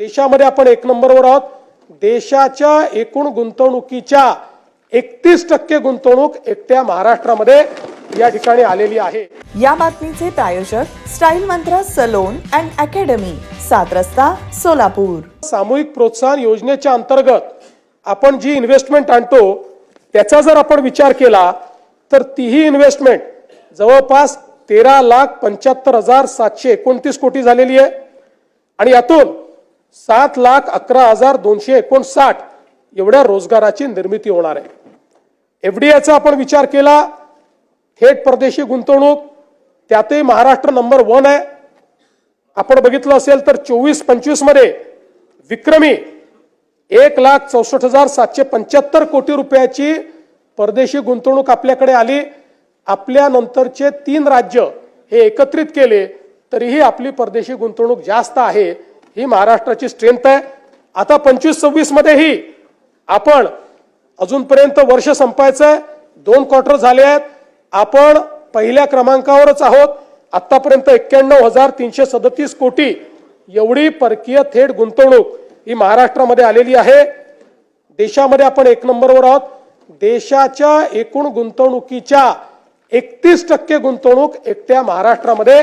देशामध्ये आपण एक नंबरवर आहोत. देशाच्या एकूण गुंतवणुकीच्या एकतीस टक्के गुंतवणूक एकट्या महाराष्ट्रामध्ये या ठिकाणी आलेली आहे. या बातमीचे प्रायोजक स्टाईल मंत्र सलोन अँड अकॅडमी सात रस्ता सोलापूर. सामूहिक प्रोत्साहन योजनेच्या अंतर्गत आपण जी इन्व्हेस्टमेंट आणतो त्याचा जर आपण विचार केला तर तीही इन्व्हेस्टमेंट जवळपास तेरा लाख पंच्याहत्तर हजार सातशे एकोणतीस कोटी झालेली आहे. आणि यातून सात लाख अकरा हजार दोनशे एकोणसाठ एवढ्या रोजगाराची निर्मिती होणार आहे. एफडीआयचा आपण विचार केला थेट परदेशी गुंतवणूक त्यातही महाराष्ट्र नंबर वन आहे. आपण बघितलं असेल तर चोवीस पंचवीसमध्ये विक्रमी एक लाख चौसष्ट हजार सातशे पंच्याहत्तर कोटी रुपयाची परदेशी गुंतवणूक आपल्याकडे आली. आपल्यानंतरचे तीन राज्य हे एकत्रित केले तरीही आपली परदेशी गुंतवणूक जास्त आहे. ही महाराष्ट्राची स्ट्रेंथ आहे. आता पंचवीस सव्वीस मध्येही आपण अजूनपर्यंत वर्ष संपायचं आहे दोन क्वार्टर झाले आहेत. आपण पहिल्या क्रमांकावरच आहोत. आत्तापर्यंत एक्क्याण्णव हजार तीनशे सदतीस कोटी एवढी परकीय थेट गुंतवणूक ही महाराष्ट्रामध्ये आलेली आहे. देशामध्ये आपण एक नंबरवर आहोत. देशाच्या एकूण गुंतवणुकीच्या एकतीस टक्के गुंतवणूक एकट्या महाराष्ट्रामध्ये